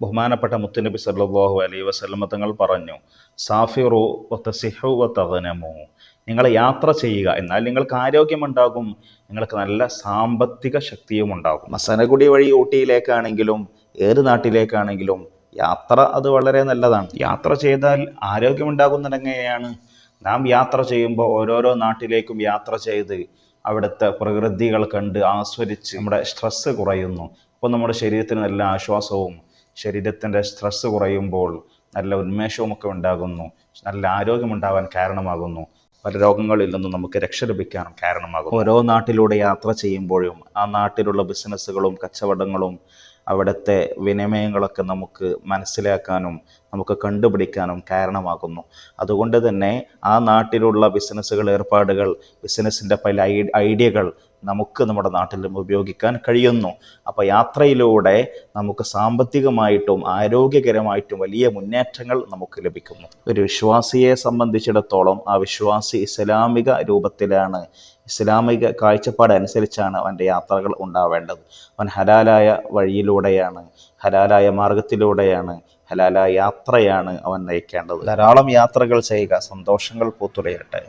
ബഹുമാനപ്പെട്ട മുത്തുനബി സല്ലാഹു അലൈ വസ്ലമ തങ്ങൾ പറഞ്ഞു സാഫിറു വത്തസിഹു വതഗ്നമു നിങ്ങൾ യാത്ര ചെയ്യുക എന്നാൽ നിങ്ങൾക്ക് ആരോഗ്യമുണ്ടാകും നിങ്ങൾക്ക് നല്ല സാമ്പത്തിക ശക്തിയും ഉണ്ടാകും. മസനഗുടി വഴി ഊട്ടിയിലേക്കാണെങ്കിലും ഏത് നാട്ടിലേക്കാണെങ്കിലും യാത്ര അത് വളരെ നല്ലതാണ്. യാത്ര ചെയ്താൽ ആരോഗ്യമുണ്ടാകുന്നതെങ്ങനെയാണ് നാം യാത്ര ചെയ്യുമ്പോൾ ഓരോരോ നാട്ടിലേക്കും യാത്ര ചെയ്ത് അവിടുത്തെ പ്രകൃതികൾ കണ്ട് ആസ്വദിച്ച് നമ്മുടെ സ്ട്രെസ്സ് കുറയുന്നു. അപ്പോൾ നമ്മുടെ ശരീരത്തിന് നല്ല ആശ്വാസവും ശരീരത്തിന്റെ സ്ട്രെസ് കുറയുമ്പോൾ നല്ല ഉന്മേഷവുമൊക്കെ ഉണ്ടാകുന്നു. നല്ല ആരോഗ്യമുണ്ടാവാൻ കാരണമാകുന്നു. പല രോഗങ്ങളിൽ നിന്നും നമുക്ക് രക്ഷ ലഭിക്കാനും കാരണമാകും ഓരോ നാട്ടിലൂടെ യാത്ര ചെയ്യുമ്പോഴും ആ നാട്ടിലുള്ള ബിസിനസ്സുകളും കച്ചവടങ്ങളും അവിടുത്തെ വിനിമയങ്ങളൊക്കെ നമുക്ക് മനസ്സിലാക്കാനും നമുക്ക് കണ്ടുപിടിക്കാനും കാരണമാകുന്നു. അതുകൊണ്ട് തന്നെ ആ നാട്ടിലുള്ള ബിസിനസ്സുകൾ ഏർപ്പാടുകൾ ബിസിനസ്സിന്റെ പല ഐഡിയകൾ നമുക്ക് നമ്മുടെ നാട്ടിലും ഉപയോഗിക്കാൻ കഴിയുന്നു. അപ്പോൾ യാത്രയിലൂടെ നമുക്ക് സാമ്പത്തികമായിട്ടും ആരോഗ്യകരമായിട്ടും വലിയ മുന്നേറ്റങ്ങൾ നമുക്ക് ലഭിക്കുന്നു. ഒരു വിശ്വാസിയെ സംബന്ധിച്ചിടത്തോളം ആ വിശ്വാസി ഇസ്ലാമിക രൂപത്തിലാണ് ഇസ്ലാമിക കാഴ്ചപ്പാട് അനുസരിച്ചാണ് അവന്റെ യാത്രകൾ ഉണ്ടാവേണ്ടത്. അവൻ ഹലാലായ വഴിയിലൂടെയാണ് ഹലാലായ മാർഗത്തിലൂടെയാണ് ഹലാലായ യാത്രയാണ് അവൻ നയിക്കേണ്ടത്. ധാരാളം യാത്രകൾ ചെയ്യുക സന്തോഷങ്ങൾ പൂത്തുലയട്ടെ